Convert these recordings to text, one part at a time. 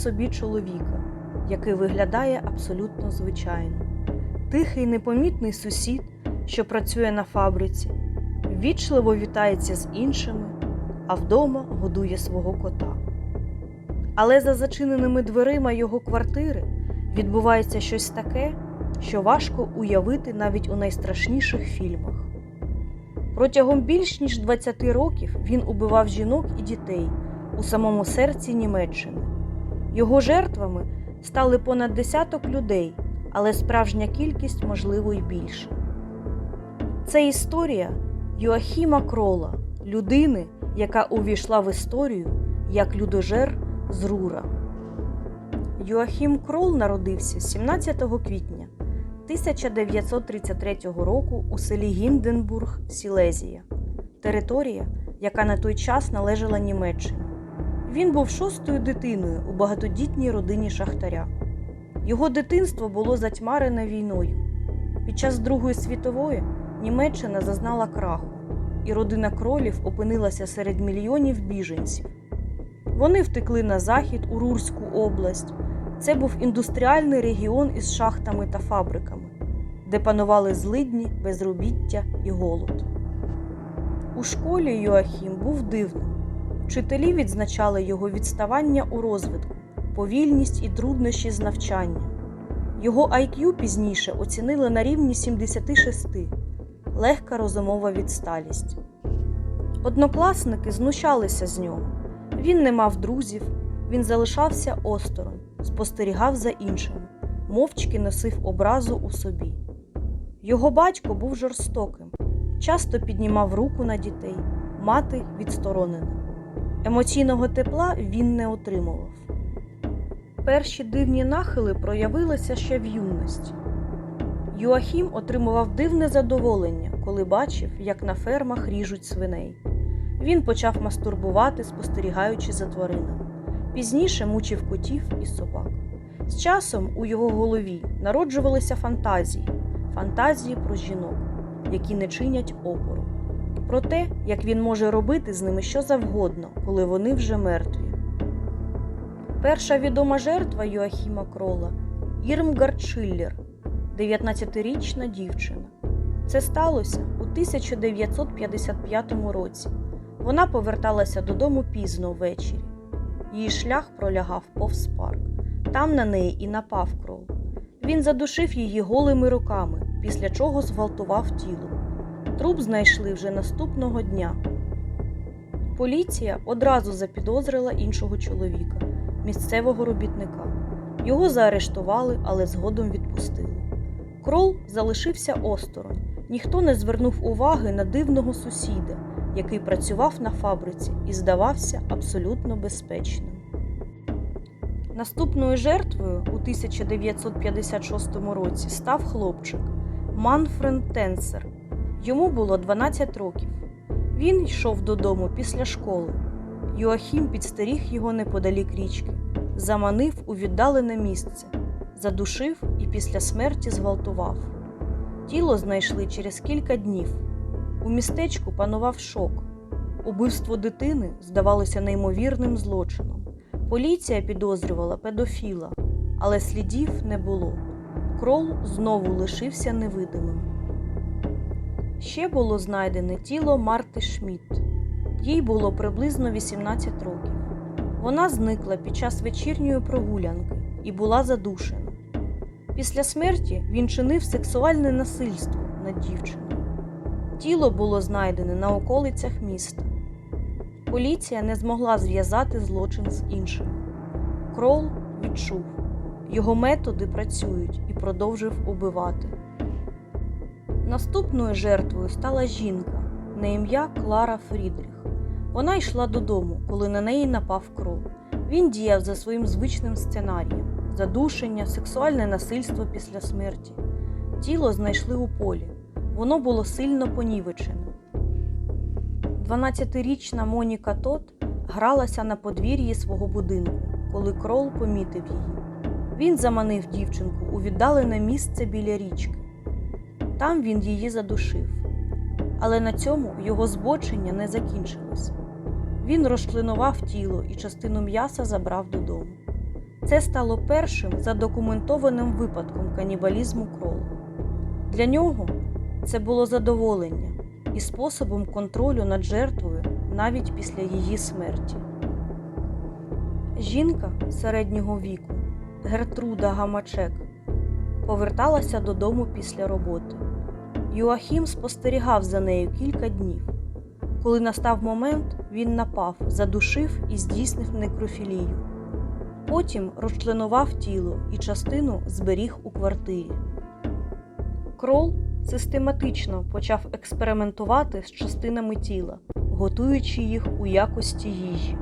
Собі чоловіка, який виглядає абсолютно звичайно. Тихий непомітний сусід, що працює на фабриці, ввічливо вітається з іншими, а вдома годує свого кота. Але за зачиненими дверима його квартири відбувається щось таке, що важко уявити навіть у найстрашніших фільмах. Протягом більш ніж 20 років він убивав жінок і дітей у самому серці Німеччини. Його жертвами стали понад десяток людей, але справжня кількість, можливо, й більше. Це історія Йоахіма Крола, людини, яка увійшла в історію як людожер з Рура. Йоахім Крол народився 17 квітня 1933 року у селі Гінденбург, Сілезія, територія, яка на той час належала Німеччині. Він був шостою дитиною у багатодітній родині шахтаря. Його дитинство було затьмарене війною. Під час Другої світової Німеччина зазнала краху, і родина кролів опинилася серед мільйонів біженців. Вони втекли на захід у Рурську область. Це був індустріальний регіон із шахтами та фабриками, де панували злидні, безробіття і голод. У школі Йоахім був дивним. Вчителі відзначали його відставання у розвитку, повільність і труднощі з навчання. Його IQ пізніше оцінили на рівні 76, легка розумова відсталість. Однокласники знущалися з нього. Він не мав друзів, він залишався осторонь, спостерігав за іншими, мовчки носив образу у собі. Його батько був жорстоким, часто піднімав руку на дітей, мати відсторонена. Емоційного тепла він не отримував. Перші дивні нахили проявилися ще в юності. Юахім отримував дивне задоволення, коли бачив, як на фермах ріжуть свиней. Він почав мастурбувати, спостерігаючи за тваринами. Пізніше мучив котів і собак. З часом у його голові народжувалися фантазії, фантазії про жінок, які не чинять опору, про те, як він може робити з ними що завгодно, коли вони вже мертві. Перша відома жертва Йоахіма Крола Ірмгард Шиллер, 19-річна дівчина. Це сталося у 1955 році. Вона поверталася додому пізно ввечері. Її шлях пролягав повз парк. Там на неї і напав кров. Він задушив її голими руками, після чого зґвалтував тіло. Труп знайшли вже наступного дня. Поліція одразу запідозрила іншого чоловіка, місцевого робітника. Його заарештували, але згодом відпустили. Крол залишився осторонь. Ніхто не звернув уваги на дивного сусіда, який працював на фабриці і здавався абсолютно безпечним. Наступною жертвою у 1956 році став хлопчик Манфрен Тенсер. Йому було 12 років. Він йшов додому після школи. Йоахім підстеріг його неподалік річки, заманив у віддалене місце, задушив і після смерті зґвалтував. Тіло знайшли через кілька днів. У містечку панував шок. Убивство дитини здавалося неймовірним злочином. Поліція підозрювала педофіла, але слідів не було. Крол знову лишився невидимим. Ще було знайдене тіло Марти Шмідт. Їй було приблизно 18 років. Вона зникла під час вечірньої прогулянки і була задушена. Після смерті він чинив сексуальне насильство над дівчиною. Тіло було знайдене на околицях міста. Поліція не змогла зв'язати злочин з іншим. Крол відчув, його методи працюють і продовжив убивати. Наступною жертвою стала жінка на ім'я Клара Фрідріх. Вона йшла додому, коли на неї напав кров. Він діяв за своїм звичним сценарієм: задушення, сексуальне насильство після смерті. Тіло знайшли у полі. Воно було сильно понівечене. 12-річна Моніка Тот гралася на подвір'ї свого будинку, коли крол помітив її. Він заманив дівчинку у віддалене місце біля річки. Там він її задушив. Але на цьому його збочення не закінчилося. Він розчленував тіло і частину м'яса забрав додому. Це стало першим задокументованим випадком канібалізму кролу. Для нього це було задоволення і способом контролю над жертвою навіть після її смерті. Жінка середнього віку Гертруда Гамачек поверталася додому після роботи. Юахім спостерігав за нею кілька днів. Коли настав момент, він напав, задушив і здійснив некрофілію. Потім розчленував тіло і частину зберіг у квартирі. Крол систематично почав експериментувати з частинами тіла, готуючи їх у якості їжі.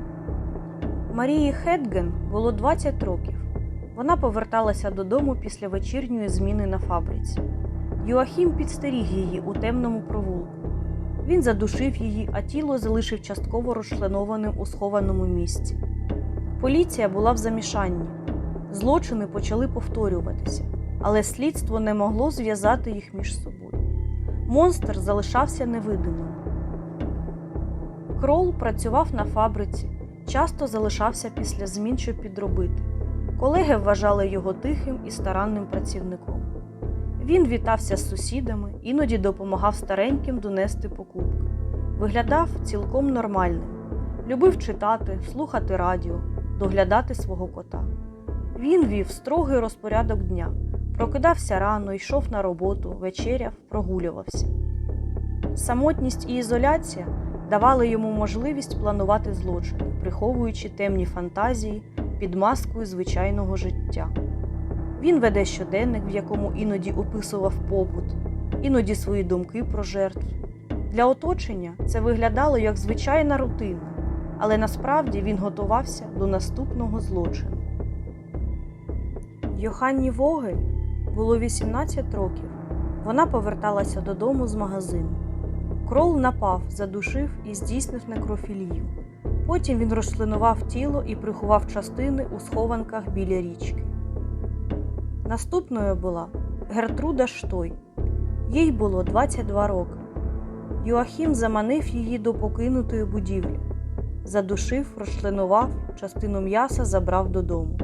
Марії Хедген було 20 років. Вона поверталася додому після вечірньої зміни на фабриці. Юахім підстеріг її у темному провулку. Він задушив її, а тіло залишив частково розчленованим у схованому місці. Поліція була в замішанні. Злочини почали повторюватися, але слідство не могло зв'язати їх між собою. Монстр залишався невидимим. Крол працював на фабриці, часто залишався після змін, щоб підробити. Колеги вважали його тихим і старанним працівником. Він вітався з сусідами, іноді допомагав стареньким донести покупки. Виглядав цілком нормальним, любив читати, слухати радіо, доглядати свого кота. Він вів строгий розпорядок дня, прокидався рано, йшов на роботу, вечеряв, прогулювався. Самотність і ізоляція давали йому можливість планувати злочини, приховуючи темні фантазії під маскою звичайного життя. Він веде щоденник, в якому іноді описував побут, іноді свої думки про жертв. Для оточення це виглядало як звичайна рутина, але насправді він готувався до наступного злочину. Йоханні Вогель було 18 років. Вона поверталася додому з магазину. Крол напав, задушив і здійснив некрофілію. Потім він розчленував тіло і приховав частини у схованках біля річки. Наступною була Гертруда Штой. Їй було 22 роки. Юахім заманив її до покинутої будівлі, задушив, розчленував, частину м'яса забрав додому.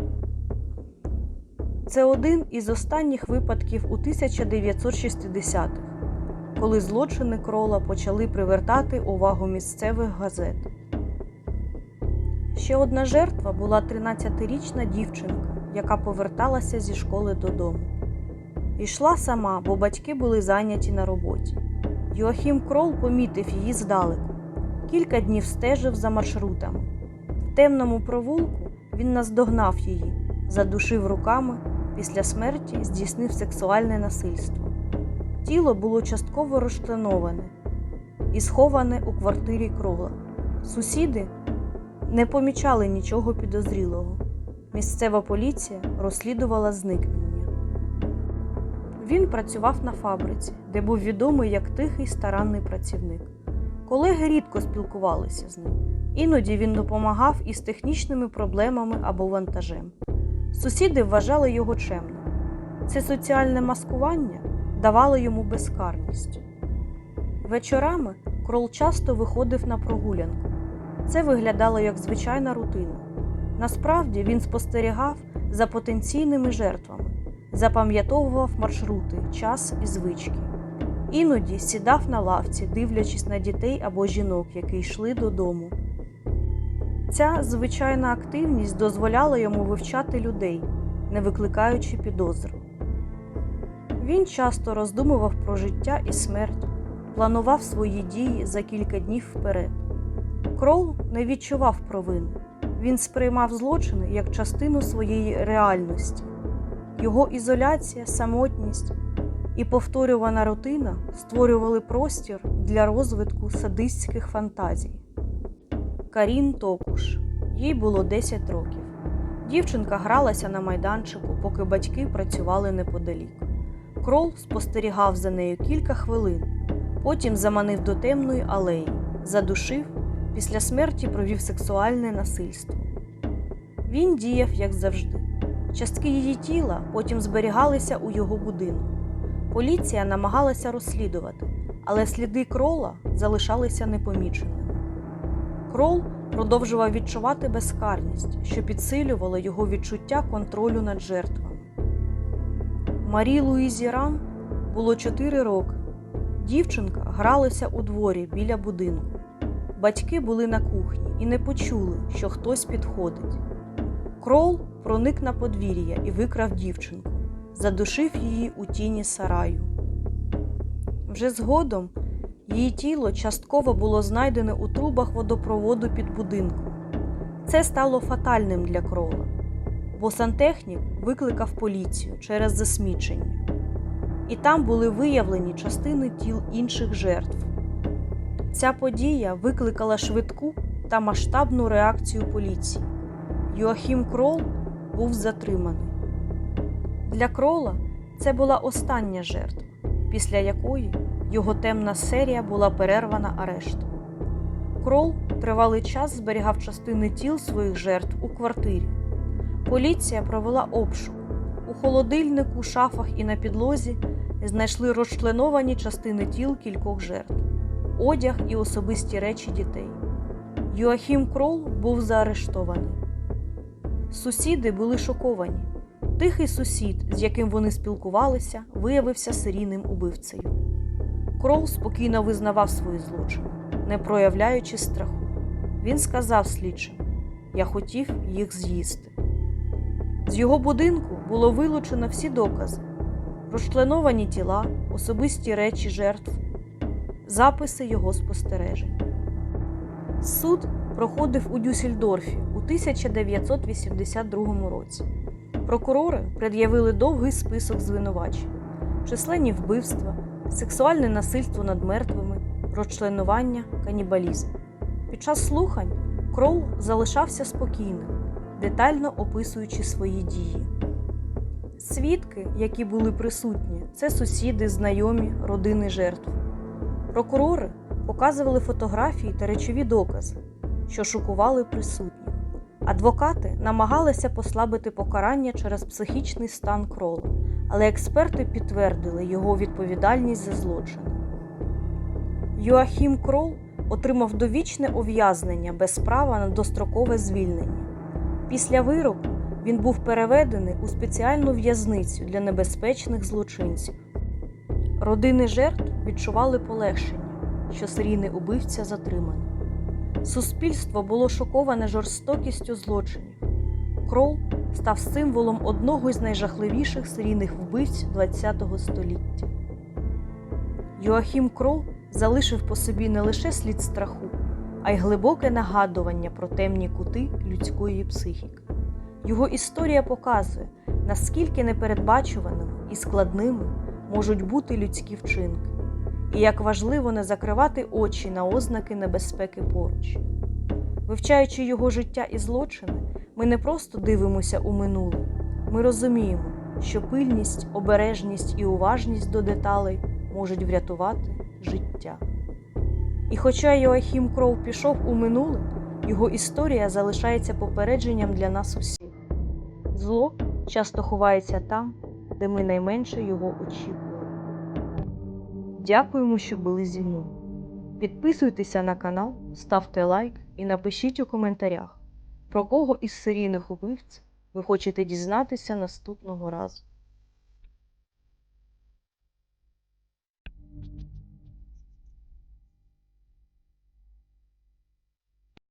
Це один із останніх випадків у 1960-х, коли злочини крола почали привертати увагу місцевих газет. Ще одна жертва була 13-річна дівчинка, яка поверталася зі школи додому. Йшла сама, бо батьки були зайняті на роботі. Йоахім Крол помітив її здалеку. Кілька днів стежив за маршрутами. В темному провулку він наздогнав її, задушив руками, після смерті здійснив сексуальне насильство. Тіло було частково розчленоване і сховане у квартирі крола. Сусіди не помічали нічого підозрілого. Місцева поліція розслідувала зникнення. Він працював на фабриці, де був відомий як тихий старанний працівник. Колеги рідко спілкувалися з ним. Іноді він допомагав із технічними проблемами або вантажем. Сусіди вважали його чемним. Це соціальне маскування давало йому безкарність. Вечорами крол часто виходив на прогулянку. Це виглядало як звичайна рутина. Насправді він спостерігав за потенційними жертвами, запам'ятовував маршрути, час і звички. Іноді сідав на лавці, дивлячись на дітей або жінок, які йшли додому. Ця звичайна активність дозволяла йому вивчати людей, не викликаючи підозру. Він часто роздумував про життя і смерть, планував свої дії за кілька днів вперед. Крол не відчував провини. Він сприймав злочини як частину своєї реальності. Його ізоляція, самотність і повторювана рутина створювали простір для розвитку садистських фантазій. Карін Токуш. Їй було 10 років. Дівчинка гралася на майданчику, поки батьки працювали неподалік. Крол спостерігав за нею кілька хвилин, потім заманив до темної алеї, задушив, після смерті провів сексуальне насильство. Він діяв, як завжди. Частки її тіла потім зберігалися у його будинку. Поліція намагалася розслідувати, але сліди крола залишалися непоміченими. Крол продовжував відчувати безкарність, що підсилювало його відчуття контролю над жертвами. Марі Луїзі Рам було 4 роки. Дівчинка гралася у дворі біля будинку. Батьки були на кухні і не почули, що хтось підходить. Крол проник на подвір'я і викрав дівчинку, задушив її у тіні сараю. Вже згодом її тіло частково було знайдене у трубах водопроводу під будинком. Це стало фатальним для крола, бо сантехнік викликав поліцію через засмічення, і там були виявлені частини тіл інших жертв. Ця подія викликала швидку та масштабну реакцію поліції. Йоахім Крол був затриманий. Для крола це була остання жертва, після якої його темна серія була перервана арештом. Крол тривалий час зберігав частини тіл своїх жертв у квартирі. Поліція провела обшук. У холодильнику, шафах і на підлозі знайшли розчленовані частини тіл кількох жертв, одяг і особисті речі дітей. Йоахім Крол був заарештований. Сусіди були шоковані. Тихий сусід, з яким вони спілкувалися, виявився серійним убивцею. Крол спокійно визнавав свої злочини, не проявляючи страху. Він сказав слідчим: Я хотів їх з'їсти. З його будинку було вилучено всі докази: розчленовані тіла, особисті речі жертв, записи його спостережень. Суд проходив у Дюссельдорфі у 1982 році. Прокурори пред'явили довгий список звинувачень: численні вбивства, сексуальне насильство над мертвими, розчленування, канібалізм. Під час слухань Крол залишався спокійним, детально описуючи свої дії. Свідки, які були присутні, це сусіди, знайомі, родини жертв. Прокурори показували фотографії та речові докази, що шокували присутніх. Адвокати намагалися послабити покарання через психічний стан крола, але експерти підтвердили його відповідальність за злочини. Йоахім Крол отримав довічне ув'язнення без права на дострокове звільнення. Після вироку він був переведений у спеціальну в'язницю для небезпечних злочинців. Родини жертв відчували полегшення, що серійний убивця затриманий. Суспільство було шоковане жорстокістю злочинів. Крол став символом одного із найжахливіших серійних вбивць ХХ століття. Йоахім Крол залишив по собі не лише слід страху, а й глибоке нагадування про темні кути людської психіки. Його історія показує, наскільки непередбачуваними і складними можуть бути людські вчинки, і як важливо не закривати очі на ознаки небезпеки поруч. Вивчаючи його життя і злочини, ми не просто дивимося у минуле, ми розуміємо, що пильність, обережність і уважність до деталей можуть врятувати життя. І хоча Йоахім Кров пішов у минуле, його історія залишається попередженням для нас усіх. Зло часто ховається там, де ми найменше його очікуємо. Дякуємо, що були зі мною. Підписуйтеся на канал, ставте лайк і напишіть у коментарях, про кого із серійних убивць ви хочете дізнатися наступного разу.